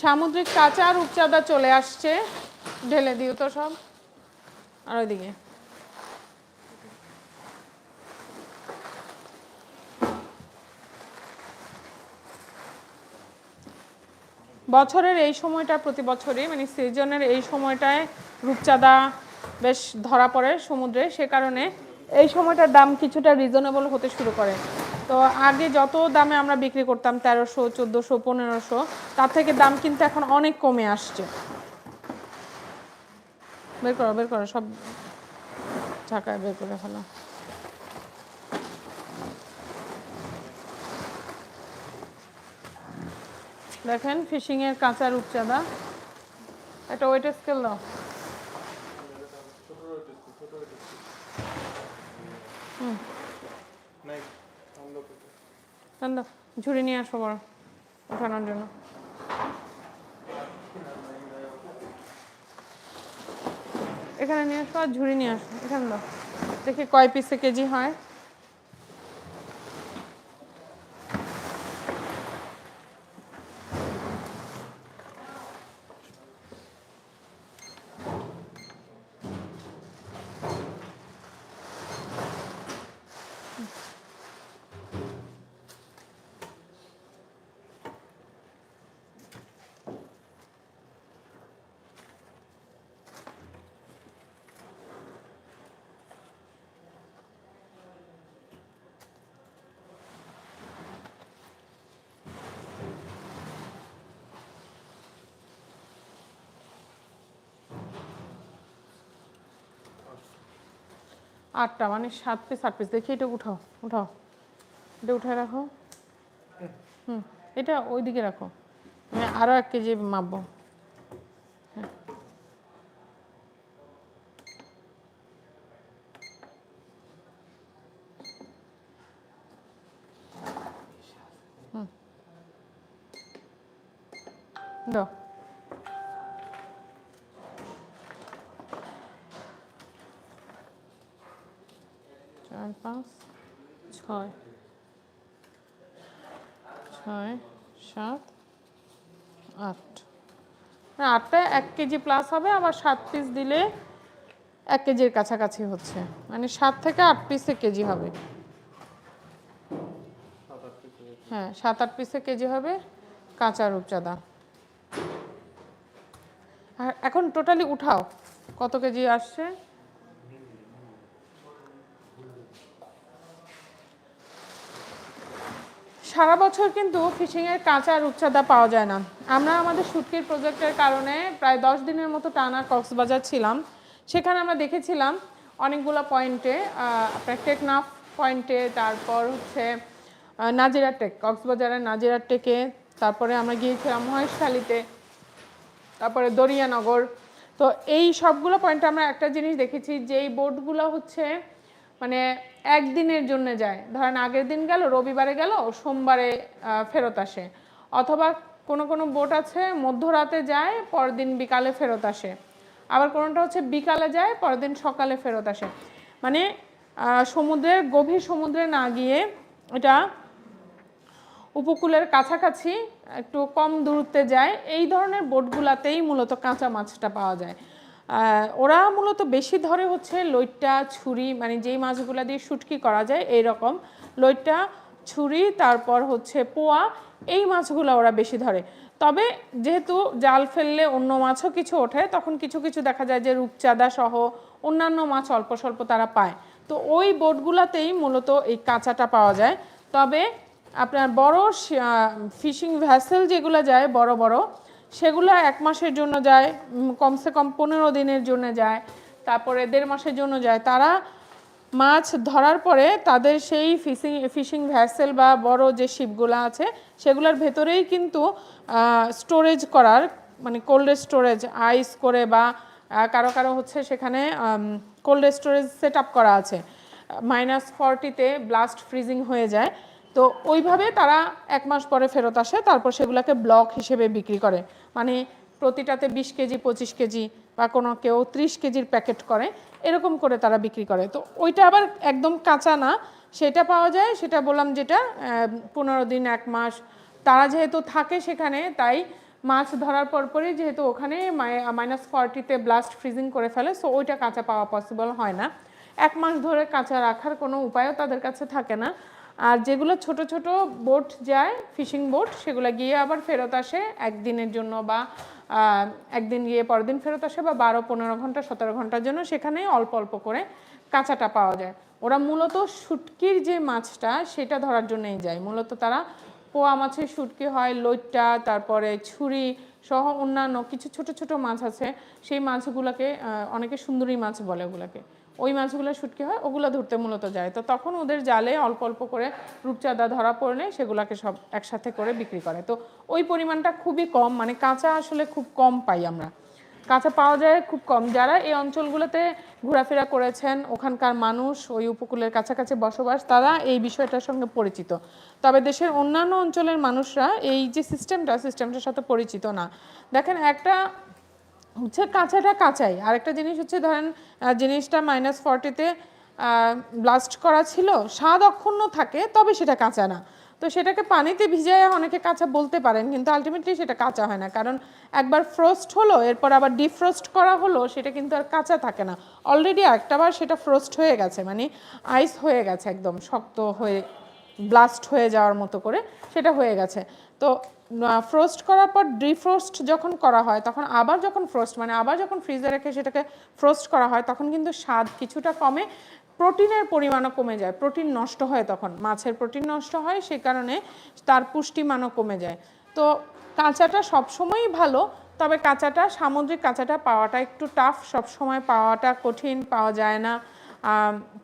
সামুদ্রিক কাঁচা রূপচাঁদা চলে আসছে। ঢেলে দিও তো সব। আর ওইদিকে। বছরের এই সময়টা প্রতি বছরই মানে সিজনের এই সময়টায় রূপচাঁদা বেশ ধরা পড়ে সমুদ্রে। সে কারণে এই সময়টার দাম কিছুটা রিজনেবল হতে শুরু করে। তো আগে যত দামে আমরা বিক্রি করতাম তেরোশো, চোদ্দোশো, পনেরোশো, তার থেকে দাম কিন্তু এখন অনেক কমে আসছে। বের করো বের করো, সব ঢাকায় বের করে ফেলো। দেখেন ফিশিং এর কাঁচা রূপচাঁদা। একটা ওয়েট স্কেল দাও দেন দাও ঝুড়ি নিয়ে আসব বড়, ওঠানোর জন্য। এখানে নিয়ে আসব আর ঝুড়ি নিয়ে আসব। এখানে দাও। দেখি কয় পিসে কেজি হয়। আটটা মানে সাত পিস আট পিস দেখি এটা উঠাও উঠাও। এটা উঠায় রাখো। হুম, এটা ওইদিকে রাখো। আমি আরও এক কেজি মাপবো। হ্যাঁ। দাও চার পাঁচ, ছয়। ছয়, সাত, আট। আটটা এক কেজি প্লাস হবে, আবার সাত পিস দিলে এক কেজির কাছাকাছি হচ্ছে। মানে সাত থেকে আট পিসে কেজি হবে। হ্যাঁ সাত আট পিসে কেজি হবে কাঁচা রূপচাঁদা। আর এখন টোটালি উঠাও, কত কেজি আসছে? সারা বছর কিন্তু ফিশিংয়ের কাঁচা আর রূপচাঁদা পাওয়া যায় না। আমরা আমাদের শুটকির প্রজেক্টের কারণে প্রায় দশ দিনের মতো টানা কক্সবাজার ছিলাম। সেখানে আমরা দেখেছিলাম অনেকগুলো পয়েন্টে আপনার টেকনাফ পয়েন্টে তারপর হচ্ছে নাজিরা টেক, কক্সবাজারের নাজিরা টেকে, তারপরে আমরা গিয়েছিলাম মহেশখালীতে, তারপরে দরিয়ানগর। তো এই সবগুলো পয়েন্টে আমরা একটা জিনিস দেখেছি যে এই বোটগুলো হচ্ছে মানে একদিনের জন্য যায়। ধরেন আগের দিন গেল, রবিবারে গেল, সোমবারে ফেরত আসে। অথবা কোনো কোনো বোট আছে, মধ্যরাতে যায়, পরদিন বিকালে ফেরত আসে। আবার কোনোটা হচ্ছে বিকালে যায়, পরদিন সকালে ফেরত আসে। মানে সমুদ্রের গভীর সমুদ্রে না গিয়ে এটা উপকূলের কাছাকাছি একটু কম দূরত্বে যায়। এই ধরনের বোটগুলাতেই মূলত কাঁচা মাছটা পাওয়া যায়। ওরা মূলত বেশি ধরে হচ্ছে লইট্টা, ছুরি মানে যেই মাছগুলো দিয়ে শুটকি করা যায় এই রকম লইট্টা, ছুরি, তারপর হচ্ছে পোয়া, এই মাছগুলো ওরা বেশি ধরে। তবে যেহেতু জাল ফেললে অন্য মাছও কিছু ওঠে, তখন কিছু কিছু দেখা যায় যে রূপচাঁদা সহ অন্যান্য মাছ অল্প স্বল্প তারা পায়। তো ওই বোটগুলাতেই মূলত এই কাঁচাটা পাওয়া যায়। তবে আপনার বড় ফিশিং ভ্যাসেল যেগুলো যায় বড় বড় সেগুলো এক মাসের জন্য যায় কমসে কম পনেরো দিনের জন্য যায়, তারপরে দেড় মাসের জন্য যায়। তারা মাছ ধরার পরে তাদের সেই ফিশিং ফিশিং ভ্যাসেল বা বড় যে শিপগুলো আছে, সেগুলোর ভেতরেই কিন্তু স্টোরেজ করার মানে কোল্ড স্টোরেজ, আইস করে বা কারও কারও হচ্ছে সেখানে কোল্ড স্টোরেজ সেট আপ করা আছে। মাইনাস ফর্টিতে ব্লাস্ট ফ্রিজিং হয়ে যায়। তো ওইভাবে তারা এক মাস পরে ফেরত আসে, তারপর সেগুলোকে ব্লক হিসেবে বিক্রি করে। মানে প্রতিটাতে বিশ কেজি, পঁচিশ কেজি বা কোনো কেউ ত্রিশ কেজির প্যাকেট করে, এরকম করে তারা বিক্রি করে। তো ওইটা আবার একদম কাঁচা না, সেটা পাওয়া যায়, সেটা বললাম যেটা পনেরো দিন, এক মাস, তারা যেহেতু থাকে সেখানে, তাই মাছ ধরার পরপরই যেহেতু ওখানে মাইনাস ফর্টিতে ব্লাস্ট ফ্রিজিং করে ফেলে সো ওইটা কাঁচা পাওয়া পসিবল হয় না। এক মাস ধরে কাঁচা রাখার কোনো উপায়ও তাদের কাছে থাকে না। আর যেগুলো ছোট ছোট বোট যায়, ফিশিং বোট, সেগুলো গিয়ে আবার ফেরত আসে একদিনের জন্য বা একদিন গিয়ে পরের দিন ফেরত আসে বা বারো, পনেরো ঘণ্টা, সতেরো ঘণ্টার জন্য সেখানে অল্প অল্প করে কাঁচাটা পাওয়া যায়। ওরা মূলত শুটকির যে মাছটা সেটা ধরার জন্যই যায়। মূলত তারা পোয়া মাছের শুটকি হয়, লইট্টা, তারপরে ছুরি সহ অন্যান্য কিছু ছোট ছোট মাছ আছে। সেই মাছগুলোকে অনেকে সুন্দরী মাছ বলে ওগুলোকে। ওই মাছগুলো শুটকি হয়, ওগুলো ধরতে মূলত যায়। তো তখন ওদের জালে অল্প অল্প করে রূপচাঁদা ধরা পড়লে সেগুলোকে সব একসাথে করে বিক্রি করে। তো ওই পরিমাণটা খুবই কম মানে কাঁচা আসলে খুব কম পাই আমরা। কাঁচা পাওয়া যায় খুব কম। যারা এই অঞ্চলগুলোতে ঘোরাফেরা করেছেন, ওখানকার মানুষ, ওই উপকূলের কাছাকাছি বসবাস, তারা এই বিষয়টার সঙ্গে পরিচিত। তবে দেশের অন্যান্য অঞ্চলের মানুষরা এই যে সিস্টেমটা সিস্টেমটার সাথে পরিচিত না। দেখেন একটা হচ্ছে কাঁচাটা কাঁচাই। আরেকটা জিনিস হচ্ছে ধরেন জিনিসটা মাইনাস ফর্টিতে ব্লাস্ট করা ছিল, স্বাদ অক্ষুণ্ণ থাকে, তবে সেটা কাঁচা না। তো সেটাকে পানিতে ভিজায় অনেকে কাঁচা বলতে পারেন, কিন্তু আলটিমেটলি সেটা কাঁচা হয় না। কারণ একবার ফ্রোস্ট হলো, এরপর আবার ডিফ্রোস্ট করা হলো, সেটা কিন্তু আর কাঁচা থাকে না। অলরেডি একটাবার সেটা ফ্রোস্ট হয়ে গেছে মানে আইস হয়ে গেছে একদম, শক্ত হয়ে ব্লাস্ট হয়ে যাওয়ার মতো করে সেটা হয়ে গেছে। তো ফ্রোস্ট করার পর ডিফ্রোস্ট যখন করা হয়, তখন আবার যখন ফ্রোস্ট মানে আবার যখন ফ্রিজে রেখে সেটাকে ফ্রোস্ট করা হয়, তখন কিন্তু স্বাদ কিছুটা কমে, প্রোটিনের পরিমাণও কমে যায়, প্রোটিন নষ্ট হয় তখন, মাছের প্রোটিন নষ্ট হয়, সে কারণে তার পুষ্টিমানও কমে যায়। তো কাঁচাটা সবসময়ই ভালো, তবে কাঁচাটা, সামুদ্রিক কাঁচাটা পাওয়াটা একটু টাফ সবসময় পাওয়াটা কঠিন, পাওয়া যায় না।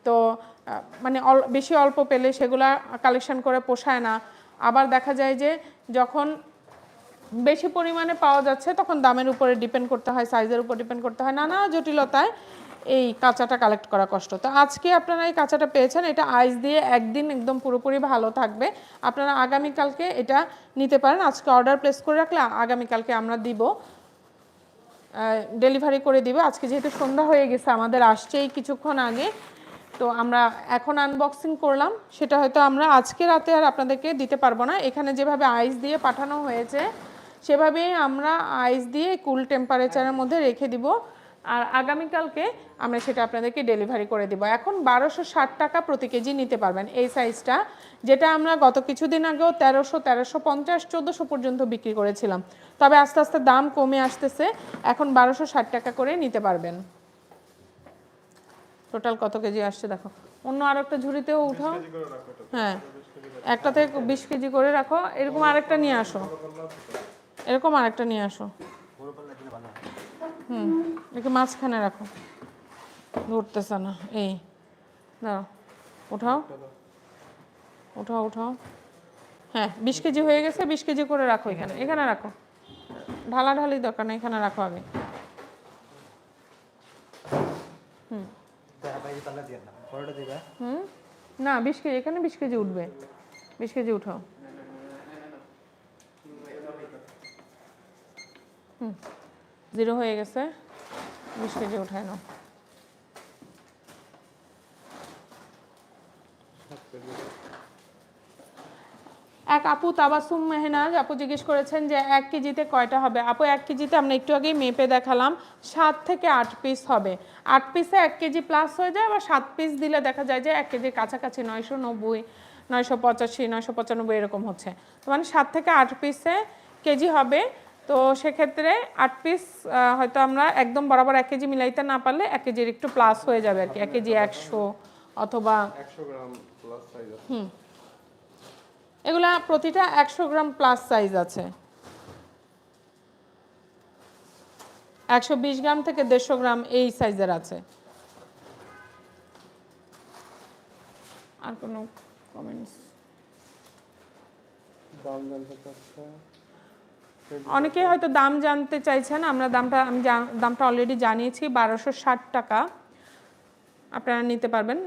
তো মানে বেশি অল্প পেলে সেগুলা কালেকশন করে পোষায় না। আবার দেখা যায় যে যখন বেশি পরিমাণে পাওয়া যাচ্ছে, তখন দামের উপরে ডিপেন্ড করতে হয় সাইজের উপর ডিপেন্ড করতে হয়, নানা জটিলতায় এই কাঁচাটা কালেক্ট করা কষ্ট। তো আজকে আপনারা এই কাঁচাটা পেয়েছেন, এটা আইস দিয়ে একদিন একদম পুরোপুরি ভালো থাকবে। আপনারা আগামীকালকে এটা নিতে পারেন। আজকে অর্ডার প্লেস করে রাখলে আগামীকালকে আমরা দিব। ডেলিভারি করে দিবে। আজকে যেহেতু সন্ধ্যা হয়ে গেছে, আমাদের আসছেই কিছুক্ষণ আগে। তো আমরা এখন আনবক্সিং করলাম। সেটা হয়তো আমরা আজকে রাতে আর আপনাদেরকে দিতে পারব না। এখানে যেভাবে আইস দিয়ে পাঠানো হয়েছে, সেভাবেই আমরা আইস দিয়ে কুল টেম্পারেচারের মধ্যে রেখে দিব। আর আগামীকালকে আমরা সেটা আপনাদেরকে ডেলিভারি করে দিব। এখন বারোশো ষাট টাকা প্রতি কেজি নিতে পারবেন এই সাইজটা যেটা আমরা গত কিছুদিন আগেও তেরোশো তেরোশো পঞ্চাশ, চোদ্দোশো পর্যন্ত বিক্রি করেছিলাম। তবে আস্তে আস্তে দাম কমে আসতেছে। এখন বারোশো ষাট টাকা করে নিতে পারবেন। টোটাল কত কেজি আসছে দেখো। অন্য আর একটা ঝুড়িতেও উঠাও। হ্যাঁ। একটা থেকে বিশ কেজি করে রাখো। এরকম আরেকটা নিয়ে আসো। এরকম আরেকটা নিয়ে আসো। হুম একটু মাঝখানে রাখো। ধরতেছে না। এই দাঁড়াও। উঠাও। উঠাও উঠাও। হ্যাঁ বিশ কেজি হয়ে গেছে বিশ কেজি করে রাখো এখানে। এখানে রাখো। ঢালাঢালি দরকার নেই এখানে রাখো আগে। হুম। না, বিশ কেজি, এখানে বিশ কেজি উঠবে। বিশ কেজি উঠাও। হুম, জিরো হয়ে গেছে। বিশ কেজি উঠায় নাও। এক আপু তাবাসুম মেহনাজ আপু জিজ্ঞেস করেছেন যে এক কেজিতে কয়টা হবে? আপু এক কেজিতে আমরা একটু আগেই মেপে দেখালাম সাত থেকে আট পিস হবে। আট পিসে এক কেজি প্লাস হয়ে যায় আবার সাত পিস দিলে দেখা যায় যে এক কেজির কাছাকাছি নয়শো নব্বই নয়শো পঁচাশি নয়শো পঁচানব্বই এরকম হচ্ছে। তো মানে সাত থেকে আট পিসে কেজি হবে। তো সেক্ষেত্রে আট পিস হয়তো আমরা একদম বরাবর এক কেজি মিলাইতে না পারলে এক কেজির একটু প্লাস হয়ে যাবে আর কি। এক কেজি একশো অথবা একশো গ্রাম প্লাস সাইজ আছে এগুলা প্রতিটা একশো গ্রাম প্লাস সাইজ আছে। একশো বিশ গ্রাম থেকে দেড়শো গ্রাম এই সাইজের আছে। আর কোনো কমেন্টস অনেকেই হয়তো দাম জানতে চাইছেন আমরা দামটা আমি দামটা অলরেডি জানিয়েছি বারোশো ষাট টাকা। আপনারা নিতে পারবেন।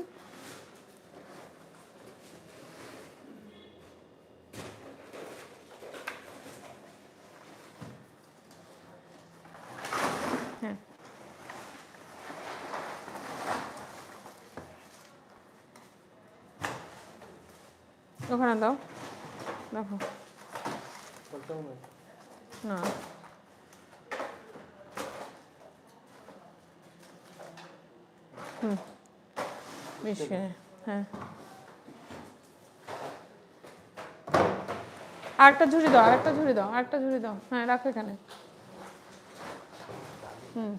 ওখানে দাও। দেখো। না। হুম। বিশ হ্যাঁ। আরেকটা ঝুড়ি দাও আরেকটা ঝুড়ি দাও আরেকটা ঝুড়ি দাও। হ্যাঁ রাখো এখানে। হুম।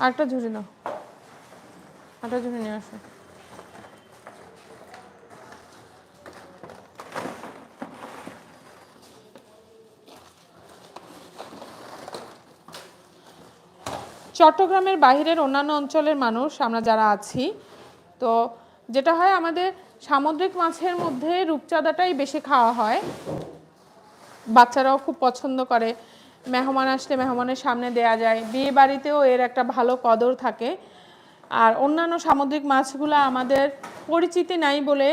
আরেকটা ঝুড়ি দাও। আরেকটা ঝুড়ি নিয়ে আসো। চট্টগ্রামের বাইরের অন্যান্য অঞ্চলের মানুষ, আমরা যারা আছি, তো যেটা হয় আমাদের সামুদ্রিক মাছের মধ্যে রূপচাঁদাটাই বেশি খাওয়া হয়। বাচ্চারাও খুব পছন্দ করে। মেহমান আসলে মেহমানের সামনে দেয়া যায়। বিয়ে বাড়িতেও এর একটা ভালো কদর থাকে। আর অন্যান্য সামুদ্রিক মাছগুলো আমাদের পরিচিতি নাই বলে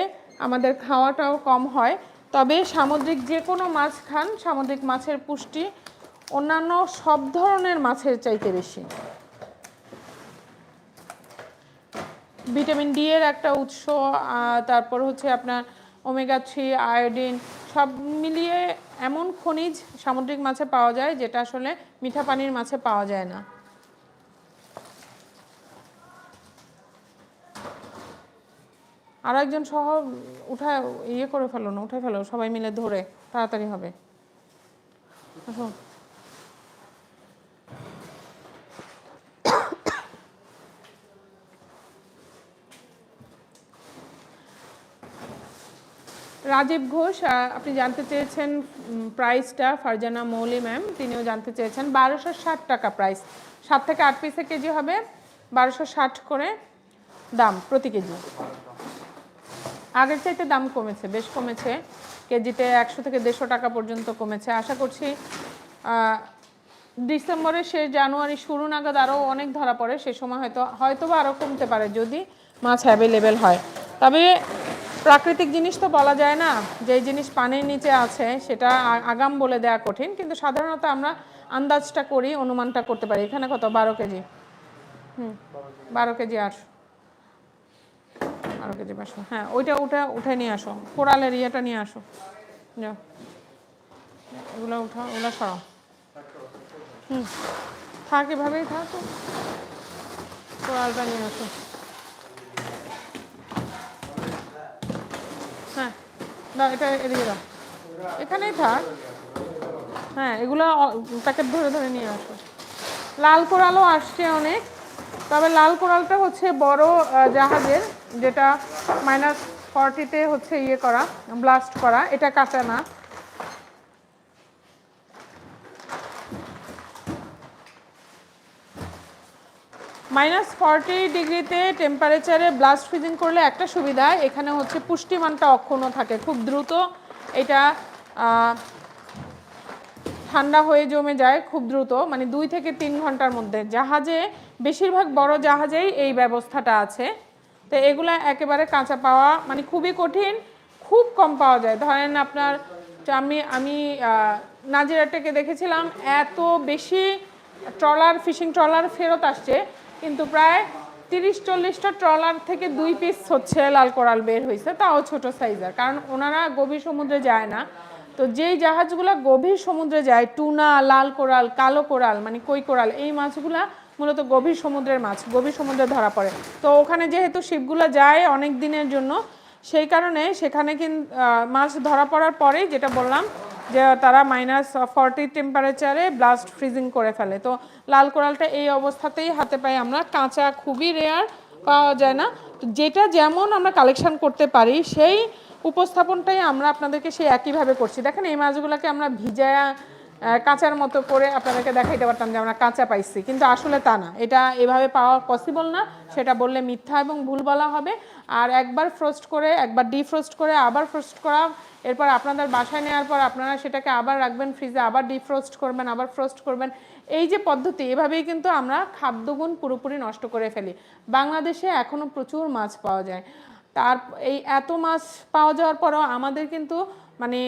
আমাদের খাওয়াটাও কম হয়। তবে সামুদ্রিক যে কোনো মাছ খান, সামুদ্রিক মাছের পুষ্টি অন্যান্য সব ধরনের মাছের চাইতে বেশি। ভিটামিন ডি এর একটা উৎস তারপর হচ্ছে আপনার ওমেগা থ্রি আয়োডিন সব মিলিয়ে এমন খনিজ সামুদ্রিক মাছে পাওয়া যায় যেটা আসলে মিঠা পানির মাছে পাওয়া যায় না। আর একজন সহ উঠায় ইয়ে করে ফেলো না, উঠে ফেলো, সবাই মিলে ধরে, তাড়াতাড়ি হবে। আসো রাজীব ঘোষ আপনি জানতে চেয়েছেন প্রাইসটা ফারজানা মৌলি ম্যাম তিনিও জানতে চেয়েছেন বারোশো ষাট টাকা প্রাইস সাত থেকে আট পিসে কেজি হবে বারোশো ষাট করে দাম প্রতি কেজি। আগের চাইতে দাম কমেছে বেশ কমেছে। কেজিতে একশো থেকে দেড়শো টাকা পর্যন্ত কমেছে। আশা করছি আহ, ডিসেম্বরের শেষ জানুয়ারি শুরু নাগাদ আরও অনেক ধরা পড়ে সে সময় হয়তো হয়তো বা আরও কমতে পারে যদি মাছ অ্যাভেলেবেল হয়। তবে প্রাকৃতিক জিনিস তো বলা যায় না। যেই জিনিস পানির নিচে আছে, সেটা আগাম বলে দেওয়া কঠিন, কিন্তু সাধারণত আমরা আন্দাজটা করি, অনুমানটা করতে পারি। এখানে কত? বারো কেজি। হুম, বারো কেজি আটশো বারো কেজি পাঁচশো হ্যাঁ ওইটা উঠে উঠে নিয়ে আসো। কোরালের ইয়েটা নিয়ে আসো। যাও। এগুলো উঠা ওগুলো সরাও। হুম। থাক এভাবেই থাক কোরালটা নিয়ে আসো। হ্যাঁ দাও এটা এদিকে দাও এখানেই থাক। হ্যাঁ এগুলো প্যাকেট ধরে ধরে নিয়ে আসো। লাল কোরালও আসছে অনেক। তবে লাল কোরালটা হচ্ছে বড় জাহাজের, যেটা মাইনাস ফর্টিতে হচ্ছে ইয়ে করা ব্লাস্ট করা। এটা কাঁচা না। মাইনাস ফর্টি ডিগ্রিতে টেম্পারেচারে ব্লাস্ট ফ্রিজিং করলে একটা সুবিধা, এখানে হচ্ছে পুষ্টিমানটা অক্ষুণ্ণ থাকে, খুব দ্রুত এটা ঠান্ডা হয়ে জমে যায় খুব দ্রুত মানে দুই থেকে তিন ঘণ্টার মধ্যে। জাহাজে, বেশিরভাগ বড় জাহাজেই এই ব্যবস্থাটা আছে। তো এগুলা একেবারে কাঁচা পাওয়া মানে খুবই কঠিন, খুব কম পাওয়া যায়। ধরেন আপনার আমি আমি নাজিরাটেকে দেখেছিলাম, এত বেশি ট্রলার, ফিশিং ট্রলার ফেরত আসছে কিন্তু প্রায় তিরিশ চল্লিশটা ট্রলার থেকে দুই পিস হচ্ছে লাল কোরাল বের হয়েছে তাও ছোট সাইজের কারণ ওনারা গভীর সমুদ্রে যায় না। তো যেই জাহাজগুলো গভীর সমুদ্রে যায়, টুনা, লাল কোরাল, কালো কোরাল মানে কই কোরাল, এই মাছগুলা মূলত গভীর সমুদ্রের মাছ, গভীর সমুদ্রে ধরা পড়ে। তো ওখানে যেহেতু শিপগুলো যায় অনেক দিনের জন্য, সেই কারণে সেখানে কিন্তু মাছ ধরা পড়ার পরেই যেটা বললাম যে তারা মাইনাস ফর্টি টেম্পারেচারে ব্লাস্ট ফ্রিজিং করে ফেলে। তো লাল কোরালটা এই অবস্থাতেই হাতে পাই আমরা। কাঁচা খুবই রেয়ার পাওয়া যায় না। যেটা যেমন আমরা কালেকশন করতে পারি, সেই উপস্থাপনটাই আমরা আপনাদেরকে সেই একইভাবে করছি। দেখেন এই মাছগুলোকে আমরা ভিজায়া কাঁচার মতো করে আপনাদেরকে দেখাইতে পারতাম যে আমরা কাঁচা পাইছি। কিন্তু আসলে তা না। এটা এভাবে পাওয়া পসিবল না। সেটা বললে মিথ্যা এবং ভুল বলা হবে। আর একবার ফ্রোস্ট করে, একবার ডিফ্রোস্ট করে, আবার ফ্রোস্ট করা। এরপর আপনাদের বাসায় নেওয়ার পর আপনারা সেটাকে আবার রাখবেন ফ্রিজে আবার ডিফ্রোস্ট করবেন, আবার ফ্রোস্ট করবেন। এই যে পদ্ধতি, এভাবেই কিন্তু আমরা খাদ্যগুণ পুরোপুরি নষ্ট করে ফেলি। বাংলাদেশে এখনও প্রচুর মাছ পাওয়া যায়। তার এই এত মাছ পাওয়া যাওয়ার পরেও আমাদের কিন্তু মানে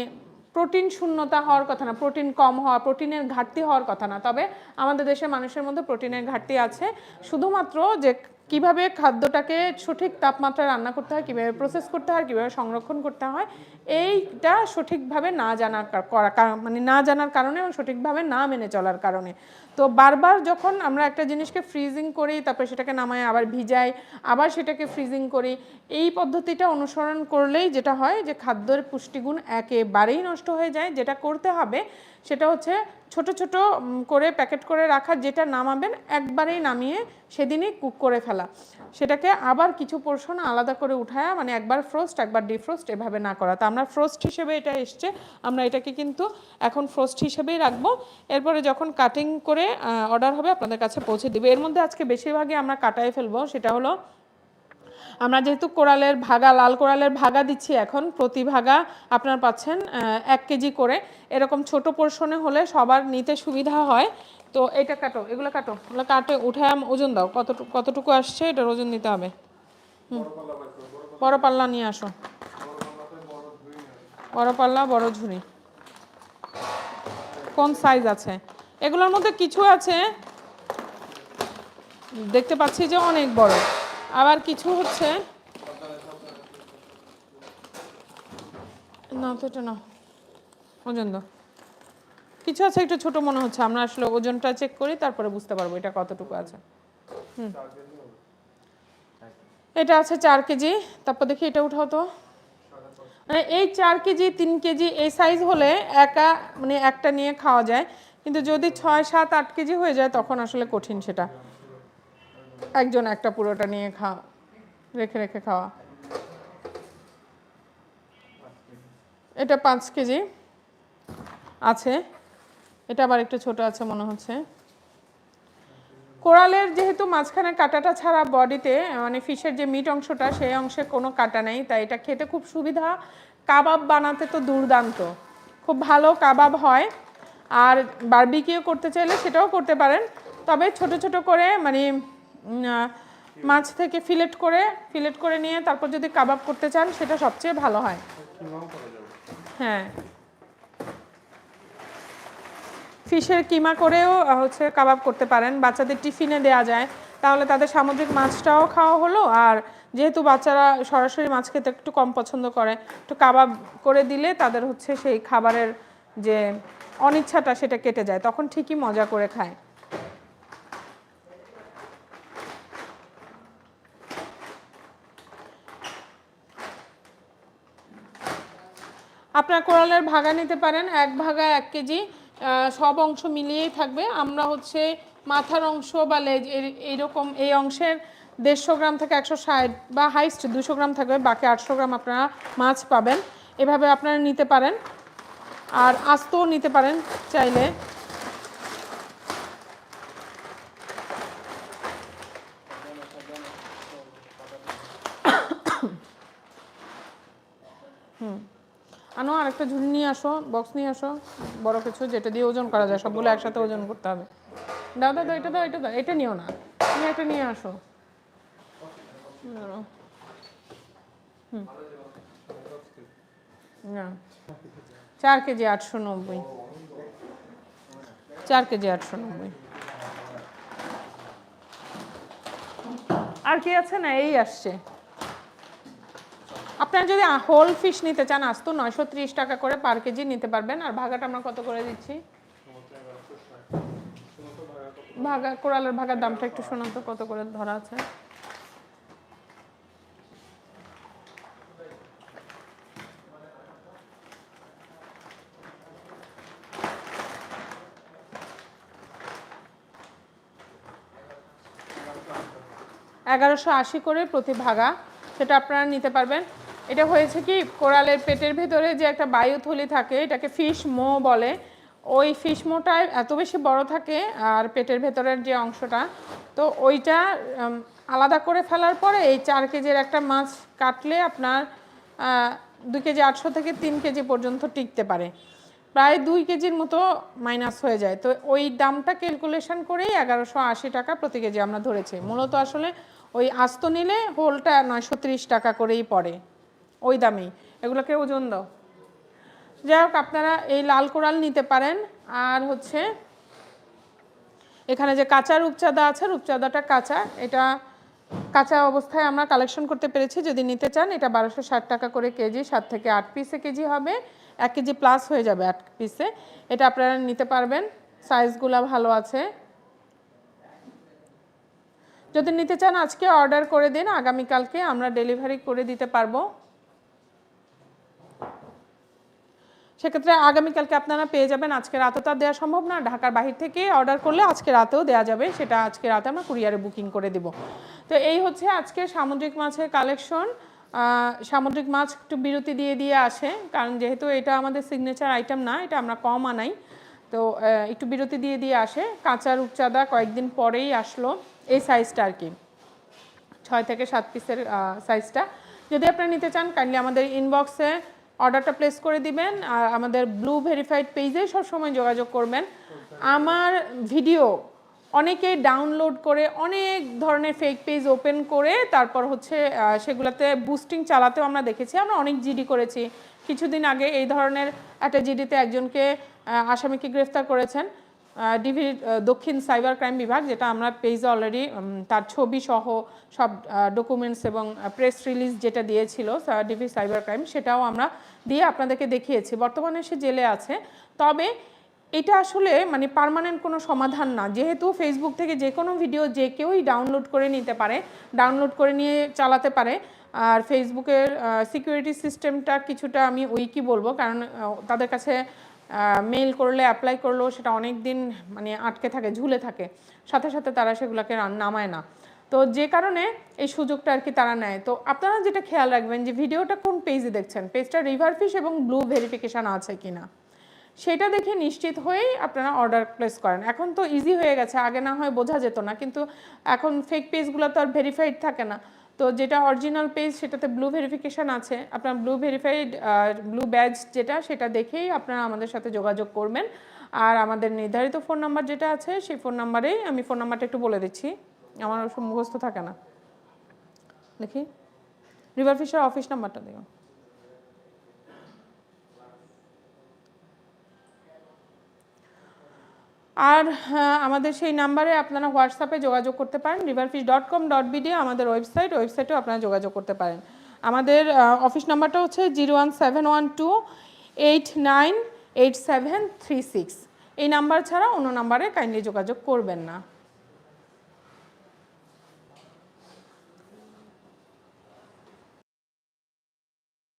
প্রোটিন শূন্যতা হওয়ার কথা না, প্রোটিন কম হওয়া, প্রোটিনের ঘাটতি হওয়ার কথা না। তবে আমাদের দেশের মানুষের মধ্যে প্রোটিনের ঘাটতি আছে। শুধুমাত্র যে কীভাবে খাদ্যটাকে সঠিক তাপমাত্রায় রান্না করতে হয়, কীভাবে প্রসেস করতে হয়, কীভাবে সংরক্ষণ করতে হয়, এইটা সঠিকভাবে না জানার করা মানে না জানার কারণে এবং সঠিকভাবে না মেনে চলার কারণে। তো বারবার যখন আমরা একটা জিনিসকে ফ্রিজিং করি, তারপরে সেটাকে নামায়, আবার ভিজাই, আবার সেটাকে ফ্রিজিং করি, এই পদ্ধতিটা অনুসরণ করলেই যেটা হয় যে খাদ্যের পুষ্টিগুণ একেবারেই নষ্ট হয়ে যায়। যেটা করতে হবে সেটা হচ্ছে ছোট ছোট করে প্যাকেট করে রাখা যেটা নামাবেন, একবারেই নামিয়ে সেদিনই কুক করে ফেলা। সেটাকে আবার কিছু পোর্শন আলাদা করে উঠায়া মানে একবার ফ্রোস্ট একবার ডিফ্রোস্ট এভাবে না করা। তো আমরা ফ্রোস্ট হিসেবে এটা এসছে। আমরা এটাকে কিন্তু এখন ফ্রোস্ট হিসেবেই রাখব। এরপরে যখন কাটিং করে অর্ডার হবে, আপনাদের কাছে পৌঁছে দেবে। এর মধ্যে আজকে বেশিরভাগই আমরা কাটায় ফেলব। সেটা হলো আমরা যেহেতু কোরালের ভাগা, লাল কোরালের ভাগা দিচ্ছি এখন, প্রতি ভাগা আপনার পাচ্ছেন এক কেজি করে। এরকম ছোট পোর্শনে হলে সবার নিতে সুবিধা হয়। তো এটা কাটো, এগুলো কাটো। এগুলো কাটে, উঠে ওজন দাও। কতটুকু কতটুকু আসছে এটার ওজন নিতে হবে। হুম। বড় পাল্লা নিয়ে আসো। বড় পাল্লা, বড় ঝুড়ি। কোন সাইজ আছে? এগুলোর মধ্যে কিছু আছে, দেখতে পাচ্ছি যে অনেক বড়। আবার কিছু হচ্ছে? না তো এটা না। ওজন কিছু আছে, একটু ছোট মনে হচ্ছে। আমরা আসলে ওজনটা চেক করি, তারপরে বুঝতে পারব এটা কতটুকু আছে। এটা আছে চার কেজি। তারপর দেখি এটা উঠাও তো। মানে এই চার কেজি, তিন কেজি, এই সাইজ হলে একা মানে একটা নিয়ে খাওয়া যায়। কিন্তু যদি ছয়, সাত, আট কেজি হয়ে যায়, তখন আসলে কঠিন সেটা। একজন একটা পুরোটা নিয়ে খাওয়া রেখে রেখে খাওয়া। এটা পাঁচ কেজি আছে। এটা আবার একটু ছোট আছে মনে হচ্ছে। কোরালের যেহেতু মাঝখানে কাটাটা ছাড়া বডিতে মানে ফিশের যে মিট অংশটা, সেই অংশে কোনো কাটা নেই, তাই এটা খেতে খুব সুবিধা। কাবাব বানাতে তো দুর্দান্ত। খুব ভালো কাবাব হয়। আর বারবিকিও করতে চাইলে সেটাও করতে পারেন। তবে ছোট ছোট করে মানে মাছ থেকে ফিলেট করে ফিলেট করে নিয়ে তারপর যদি কাবাব করতে চান, সেটা সবচেয়ে ভালো হয়। হ্যাঁ। ফিশের কিমা করেও হচ্ছে কাবাব করতে পারেন। বাচ্চাদের টিফিনে দেওয়া যায়। তাহলে তাদের সামুদ্রিক মাছটাও খাওয়া হলো। আর যেহেতু বাচ্চারা সরাসরি মাছ খেতে একটু কম পছন্দ করে, একটু কাবাব করে দিলে তাদের হচ্ছে সেই খাবারের যে অনিচ্ছাটা সেটা কেটে যায়। তখন ঠিকই মজা করে খায়। আপনার কোরালের ভাগা নিতে পারেন, এক ভাগা এক কেজি সব অংশ মিলিয়েই থাকবে। আমরা হচ্ছে মাথার অংশ বা লেজ এইরকম এই অংশের দেড়শো গ্রাম থেকে একশো ষাট বা হাইস্ট দুশো গ্রাম থাকবে, বাকি আটশো গ্রাম আপনারা মাছ পাবেন। এভাবে আপনারা নিতে পারেন। আর আস্তও নিতে পারেন চাইলে। আরেকটা ঝুড়ি নিয়ে আসো বক্স নিয়ে আসো বড় কিছু যেটা দিয়ে ওজন করা যায় সবগুলো একসাথে ওজন করতে হবে। দাও দাও, এটা দাও এটা দাও এটা নিও না। তুমি এটা নিয়ে আসো। হুম। না। চার কেজি আটশো নব্বই। চার কেজি আটশো নব্বই। আর কি আছে না এই আসছে। আপনারা যদি হোল ফিশ নিতে চান, আজ তো নয়শো ত্রিশ টাকা করে পার কেজি নিতে পারবেন। আর ভাগাটা আমরা কত করে দিচ্ছি? ভাগা, কোরালের ভাগার দামটা একটু শোনান তো, কত করে ধরা আছে? এগারোশো আশি করে প্রতি ভাগা, সেটা আপনারা নিতে পারবেন। এটা হয়েছে কি, কোরালের পেটের ভেতরে যে একটা বায়ুথলি থাকে, এটাকে ফিশ মো বলে। ওই ফিশ মোটায় এত বেশি বড় থাকে আর পেটের ভেতরের যে অংশটা, তো ওইটা আলাদা করে ফেলার পরে এই চার কেজির একটা মাছ কাটলে আপনার দুই কেজি আটশো থেকে তিন কেজি পর্যন্ত টিকতে পারে। প্রায় দুই কেজির মতো মাইনাস হয়ে যায়। তো ওই দামটা ক্যালকুলেশন করেই এগারোশো আশি টাকা প্রতি কেজি আমরা ধরেছি। মূলত আসলে ওই আস্ত নিলে হোলটা নয়শো ত্রিশ টাকা করেই পড়ে। ওই দামেই এগুলোকে ওজন দাও। যাই হোক, আপনারা এই লাল কোরাল নিতে পারেন। আর হচ্ছে এখানে যে কাঁচা রূপচাঁদা আছে, রূপচাঁদাটা কাঁচা। এটা কাঁচা অবস্থায় আমরা কালেকশন করতে পেরেছি। যদি নিতে চান, এটা বারোশো ষাট টাকা করে কেজি, সাত থেকে আট পিসে কেজি হবে। এক কেজি প্লাস হয়ে যাবে আট পিসে এটা আপনারা নিতে পারবেন। সাইজগুলো ভালো আছে। যদি নিতে চান, আজকে অর্ডার করে দিন। আগামীকালকে আমরা ডেলিভারি করে দিতে পারব। সেক্ষেত্রে আগামীকালকে আপনারা পেয়ে যাবেন। আজকে রাতে তো আর দেওয়া সম্ভব না। ঢাকার বাহির থেকে অর্ডার করলে আজকে রাতেও দেওয়া যাবে। সেটা আজকে রাতে আমরা কুরিয়ারে বুকিং করে দিব। তো এই হচ্ছে আজকে সামুদ্রিক মাছের কালেকশন সামুদ্রিক মাছ একটু বিরতি দিয়ে দিয়ে আসে। কারণ যেহেতু এটা আমাদের সিগনেচার আইটেম না, এটা আমরা কম আনাই। তো একটু বিরতি দিয়ে দিয়ে আসে। কাঁচা রূপচাঁদা কয়েকদিন পরেই আসলো এই সাইজটা আর কি। ছয় থেকে সাত পিসের সাইজটা যদি আপনারা নিতে চান কাইন্ডলি আমাদের ইনবক্সে অর্ডারটা প্লেস করে দিবেন, আর আমাদের ব্লু ভেরিফাইড পেজে সব সময় যোগাযোগ করবেন। আমার ভিডিও অনেকে ডাউনলোড করে অনেক ধরনের ফেক পেজ ওপেন করে, তারপর হচ্ছে সেগুলোতে বুস্টিং চালাতেও আমরা দেখেছি। আমরা অনেক জিডি করেছি। কিছুদিন আগে এই ধরনের একটা জিডিতে একজনকে আসামিকে গ্রেফতার করেছেন। ডিভি দক্ষিণ সাইবার ক্রাইম বিভাগ, যেটা আমরা পেজে অলরেডি তার ছবি সহ সব ডকুমেন্টস এবং প্রেস রিলিজ যেটা দিয়েছিল ডিভি সাইবার ক্রাইম, সেটাও আমরা দিয়ে আপনাদেরকে দেখিয়েছি। বর্তমানে সে জেলে আছে। তবে এটা আসলে মানে পার্মানেন্ট কোনো সমাধান না। যেহেতু ফেসবুক থেকে যে কোনো ভিডিও যে কেউই ডাউনলোড করে নিতে পারে ডাউনলোড করে নিয়ে চালাতে পারে, আর ফেসবুকের সিকিউরিটি সিস্টেমটা কিছুটা আমি উইকই বলব, কারণ তাদের কাছে মেল করলে অ্যাপ্লাই করলেও সেটা অনেক দিন মানে আটকে থাকে, ঝুলে থাকে। সাথে সাথে তারা সেগুলোকে নামায় না। তো যে কারণে এই সুযোগটা আর কি তারা নেয়। তো আপনারা যেটা খেয়াল রাখবেন যে ভিডিওটা কোন পেজে দেখছেন? পেজটা রিভার ফিশ এবং ব্লু ভেরিফিকেশান আছে কি না সেটা দেখে নিশ্চিত হয়েই আপনারা অর্ডার প্লেস করেন। এখন তো ইজি হয়ে গেছে। আগে না হয় বোঝা যেত না। কিন্তু এখন ফেক পেজগুলো তো আর ভেরিফাইড থাকে না। তো যেটা অরিজিনাল পেজ সেটাতে ব্লু ভেরিফিকেশান আছে। আপনার ব্লু ভেরিফাইড ব্লু ব্যাজ যেটা, সেটা দেখেই আপনারা আমাদের সাথে যোগাযোগ করবেন। আর আমাদের নির্ধারিত ফোন নাম্বার যেটা আছে, সেই ফোন নাম্বারেই আমি ফোন নাম্বারটা একটু বলে দিচ্ছি। আমার মুখস্থ থাকে না। দেখি। রিভার ফিশার অফিস নাম্বারটা দেখুন। আর হ্যাঁ, আমাদের সেই নাম্বারে আপনারা হোয়াটসঅ্যাপে যোগাযোগ করতে পারেন river fish dot com dot BD আমাদের ওয়েবসাইট ওয়েবসাইটেও আপনারা যোগাযোগ করতে পারেন। আমাদের অফিস নাম্বারটা হচ্ছে zero one seven one two eight nine eight seven three six এই নাম্বার ছাড়া অন্য নাম্বারে কাইন্ডলি যোগাযোগ করবেন না।